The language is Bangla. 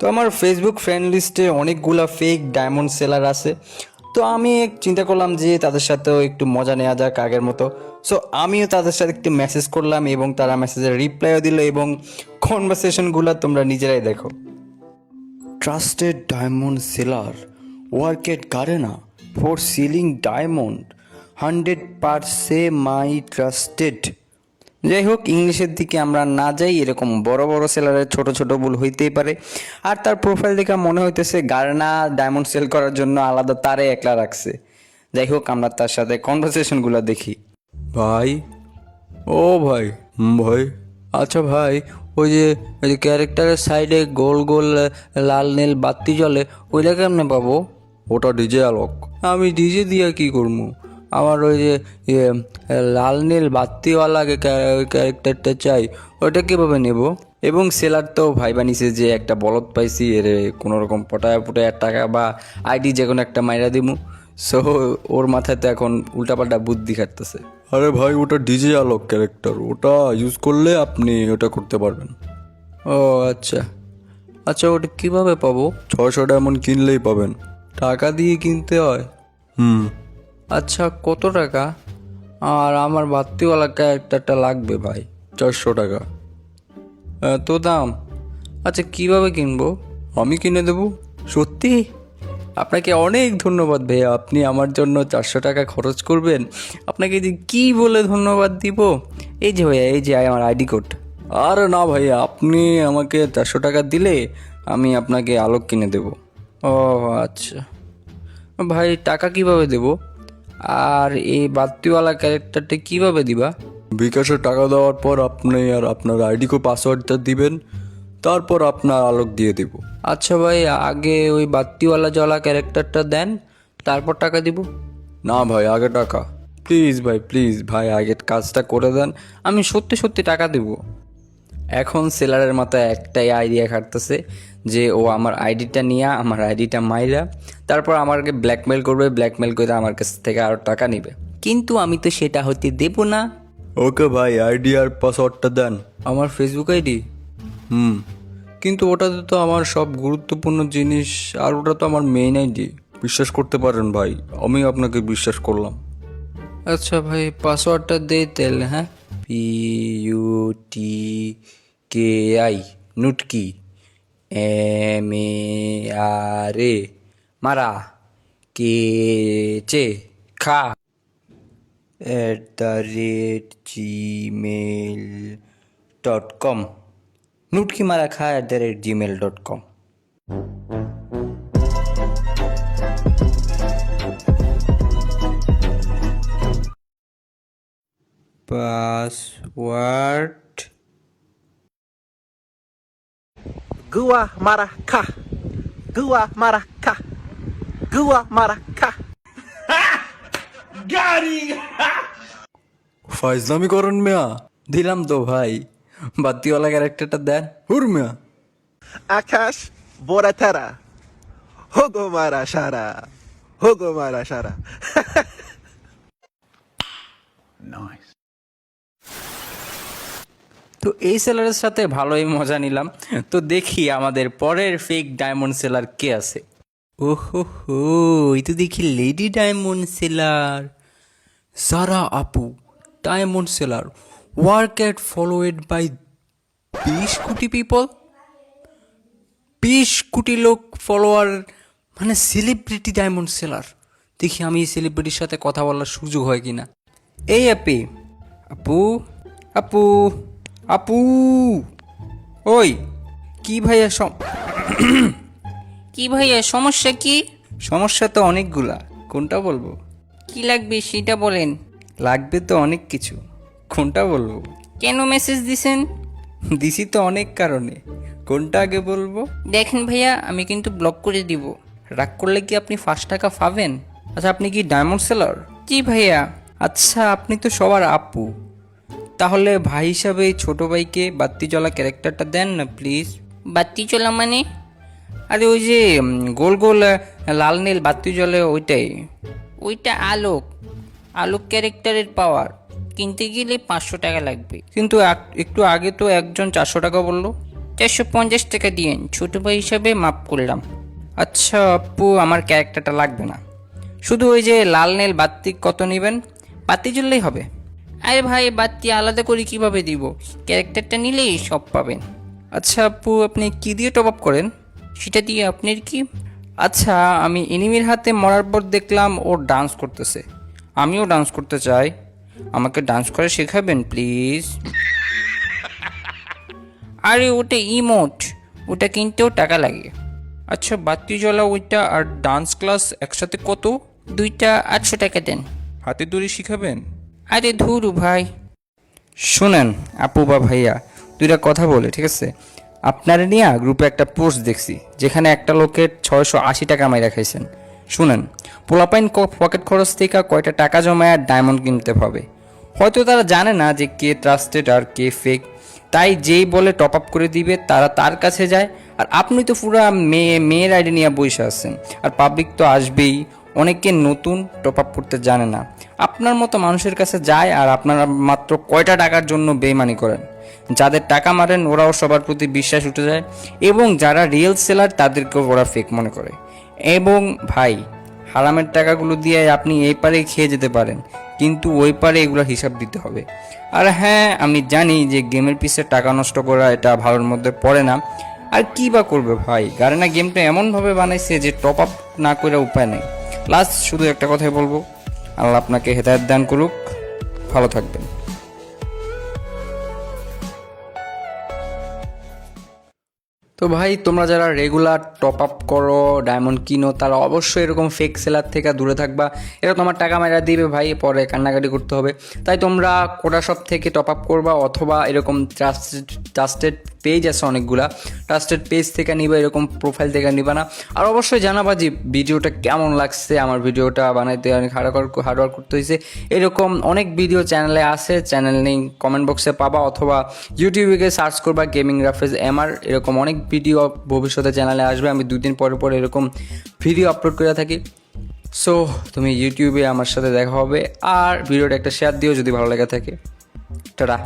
তো আমার ফেসবুক ফ্রেন্ড লিস্টে অনেকগুলা ফেক ডায়মন্ড সেলার আছে। তো আমি চিন্তা করলাম যে তাদের সাথেও একটু মজা নেওয়া যাক আগের মতো। সো আমিও তাদের সাথে একটু মেসেজ করলাম এবং তারা মেসেজের রিপ্লাইও দিল এবং কনভারসেশনগুলো তোমরা নিজেরাই দেখো। Trusted diamond seller work at Garena for selling diamond hundred per se my trusted যাই হোক ইংলিশের দিকে আমরা না যাই এরকম বড় বড় সেলারের ছোট ছোট ভুল হইতেই পারে। আর তার প্রোফাইল দেখে মনে হইতেছে গার্না ডায়মন্ড সেল করার জন্য আলাদা তারে একলা রাখছে। যাই হোক আমরা তার সাথে কনভারসেশনগুলো দেখি। ভাই? ও ভাই ভাই আচ্ছা ভাই ওই যে ওই যে ক্যারেক্টারের সাইডে গোল গোল লাল নীল বাতি জ্বলে ওইটা কেমনে পাবো? ওটা ডিজে আলোক। আমি ডিজে দিয়ে কি করব? আমার ওই যে ইয়ে, লাল নীল বাতিওয়ালা ক্যারেক্টারটা চাই ওটা কীভাবে নেব? এবং সেলার তো ভাই বানিয়েছে যে একটা বলদ পাইছি এর কোনো রকম পটায় পটায় টাকা বা আইডি যে কোনো একটা মাইরা দিমু। সো ওর মাথায় তো এখন উল্টাপাল্টা বুদ্ধি খাটতেছে। আরে ভাই ওটা ডিজে আলোক ক্যারেক্টার ওটা ইউজ করলে আপনি ওটা করতে পারবেন। ও আচ্ছা। আচ্ছা ওটা কীভাবে পাবো? ছয়শো ডায়মন্ড কিনলেই পাবেন। টাকা দিয়ে কিনতে হয়? হুম। আচ্ছা কত টাকা? আর আমার বাত্তিওয়ালা ক্যারেক্টারটা লাগবে ভাই, চারশো টাকা। এত দাম? আচ্ছা কীভাবে কিনবো? আমি কিনে দেবো? সত্যি? আপনাকে অনেক ধন্যবাদ ভাইয়া, আপনি আমার জন্য চারশো টাকা খরচ করবেন। আপনাকে যে কী বলে ধন্যবাদ দিব? এই যে ভাইয়া, এই যে আমার আইডি কোড। আর না ভাইয়া, আপনি আমাকে চারশো টাকা দিলে আমি আপনাকে আলোক কিনে দেব। ও আচ্ছা। ভাই, টাকা কীভাবে দেব? আর এই বাত্তিওয়ালা ক্যারেক্টারটা কীভাবে দিবা? বিকাশে টাকা দেওয়ার পর আপনি আর আপনার আইডি কো পাসওয়ার্ডটা দিবেন তারপর আপনার আলোক দিয়ে দিব। আচ্ছা ভাই আগে ওই বাত্তিওয়ালা জ্বলা ক্যারেক্টারটা দেন তারপর টাকা দিব? না ভাই আগে টাকা। প্লিজ ভাই প্লিজ ভাই আগে কাজটা করে দেন। আমি সত্যি সত্যি টাকা দেব। এখন সেলারের মাথায় একটাই আইডিয়া খাটতেছে যে ও আমার আইডিটা নিয়ে আমার আইডিটা মাইরা তারপর আমাকে ব্ল্যাকমেল করবে ব্ল্যাকমেল করে আমার কাছ থেকে আরও টাকা নেবে। কিন্তু আমি তো সেটা হতে দেব না। ওকে ভাই আইডি আর পাসওয়ার্ডটা দেন। আমার ফেসবুক আইডি? হুম কিন্তু ওটাতে তো আমার সব গুরুত্বপূর্ণ জিনিস আর ওটা তো আমার মেইন আইডি। বিশ্বাস করতে পারেন ভাই আমি আপনাকে বিশ্বাস করলাম। আচ্ছা ভাই পাসওয়ার্ডটা দে তাহলে হ্যাঁ? P U T K I নুটকি M A R A মারা কে চে খা at the rate gmail dot com নুটকি মারা খা at the rate gmail dot com password Gua marah kah? Gua marah kah? Gua marah kah? ফাইজলামি করেন মিয়া দিলাম তো ভাই বাতিওয়ালা ক্যারেক্টারটা দেন হুর মিয়া Akash Boratera. Hogo marah shara. Hogo marah shara. তো এই সেলারের সাথে ভালোই মজা নিলাম। তো দেখি আমাদের পরের ফেক ডায়মন্ড সেলার কে আছে। ওহো এই তো দেখি লেডি ডায়মন্ড সেলার সারা আপু diamond seller work at followed by বিশ কোটি পিপল বিশ কোটি লোক ফলোয়ার মানে সেলিব্রিটি ডায়মন্ড সেলার দেখি আমি এই সেলিব্রিটির সাথে কথা বলার সুযোগ হয় কিনা। এই অ্যাপি আপু আপু। আপু! ওই কি ভাইয়া সম কি ভাইয়া সমস্যা কি? সমস্যা তো অনেকগুলা কোনটা বলব? কি লাগবে সেটা বলেন। লাগবে তো অনেক কিছু কোনটা বলব? কেন মেসেজ দিছেন? দিছি তো অনেক কারণে কোনটা আগে বলব? দেখেন ভাইয়া আমি কিন্তু ব্লক করে দিব। রাগ করলে কি আপনি ফার্স্ট টাকা পাবেন? আচ্ছা আপনি কি ডায়মন্ড সেলার জি ভাইয়া। আচ্ছা আপনি তো সবার আপু। তাহলে ভাই হিসাবে ছোট ভাইকে বাত্তি জ্বলা ক্যারেক্টারটা দেন না প্লিজ বাতি চলা মানে? আরে ওই যে গোল গোল লাল নীল বাত্তি জ্বলে ওইটাই। ওইটা আলোক। আলোক ক্যারেক্টারের পাওয়ার কিনতে গেলে পাঁচশো টাকা লাগবে। কিন্তু এক- একটু আগে তো একজন চারশো টাকা বলল। চারশো পঞ্চাশ টাকা দিয়েন ছোট ভাই হিসাবে মাপ করলাম। আচ্ছা আপু আমার ক্যারেক্টারটা লাগবে না। শুধু ওই যে লাল নীল বাত্তি কত নেবেন? বাতি জ্বললেই হবে। আরে ভাই, বাতি আলাদা করে কীভাবে দিব? ক্যারেক্টারটা নিলেই সব পাবেন। আচ্ছা আপু, আপনি কি দিয়ে টপ আপ করেন? সেটা দিয়ে আপনার কি? আচ্ছা আমি এনিমির হাতে মরার পর দেখলাম ও ডান্স করতেছে। আমিও ডান্স করতে চাই। আমাকে ডান্স করে শেখাবেন প্লিজ আরে, ওটা ইমোট ওটা কিনতেও টাকা লাগে। আচ্ছা বাতি জ্বলা, ওইটা আর ডান্স ক্লাস একসাথে কত? দুইটা আটশো টাকা দেন। হাতে দড়ি শিখাবেন? আরে ধুরু ভাই। শুনেন, আপু বা ভাইয়া, দুইটা কথা বলে, ঠিক আছে? আপনারা নিয়ে গ্রুপে একটা পোস্ট দেখছি, যেখানে একটা লোকের ছয়শো আশি টাকা মাইরা খাইছেন। শুনেন, পোলাপাইন পকেট খরচ থেকে কয়টা টাকা জমায় আর ডায়মন্ড কিনতে হবে। হয়তো তারা জানে না যে কে ট্রাস্টেড আর কে ফেক তাই যেই বলে টপ আপ করে দিবে, তারা তার কাছে যায়। আর আপনি তো পুরা মেয়ে, মেয়ের আইডি নিয়ে বসে আছেন। আর পাবলিক তো আসবেই। অনেকে নতুন টপ আপ করতে জানে না। আপনার মতো মানুষের কাছে যায় আর আপনারা মাত্র কয়টা টাকার জন্য বেইমানি করেন। যাদের টাকা মারেন ওরাও সবার প্রতি বিশ্বাস উঠে যায় এবং যারা রিয়েল সেলার তাদেরকেও ওরা ফেক মনে করে। এবং ভাই, হারামের টাকাগুলো দিয়ে আপনি এই পারে খেয়ে যেতে পারেন, কিন্তু ওই পারে এগুলো হিসাব দিতে হবে। আর হ্যাঁ আমি জানি যে গেমের পিছে টাকা নষ্ট করা এটা ভালোর মধ্যে পড়ে না। আর কি বা করবে ভাই? গারেনা গেমটা এমনভাবে বানাইছে যে টপ আপ না করে উপায় নেই। লাস্ট শুধু একটা কথাই বলব। আল্লাহ আপনাকে হেদায়ত দান করুক। ভালো থাকবেন। তো ভাই, তোমরা যারা রেগুলার টপ আপ করো ডায়মন্ড কিনো, তারা অবশ্যই এরকম ফেক সেলার থেকে দূরে থাকবা। এটা তোমার টাকা মেরা দিবে ভাই, পরে কান্নাকাটি করতে হবে। তাই তোমরা কোটা শপ থেকে টপ আপ করবা অথবা এরকম ট্রাস্টেড ট্রাস্টেড পেজ আছে অনেকগুলা ট্রাস্টেড পেজ থেকে নিবা, এরকম প্রোফাইল থেকে নিবা না। আর অবশ্যই জানাবা যে ভিডিওটা কেমন লাগছে, আমার ভিডিওটা বানাইতে অনেক হার্ডওয়ার্ক হার্ডওয়ার্ক করতে হয়েছে এরকম অনেক ভিডিও চ্যানেলে আছে চ্যানেল নেই কমেন্ট বক্সে পাবা অথবা ইউটিউবে সার্চ করবা গেমিং রাফেজ এমআর এরকম অনেক ভিডিও ভবিষ্যতে চ্যানেলে আসবে, আমি দুদিন পরে পরে এরকম ভিডিও আপলোড করে থাকি। সো তুমি ইউটিউবে আমার সাথে দেখা হবে, আর ভিডিওটা একটা শেয়ার দিও যদি ভালো লেগে থাকে। টাটা।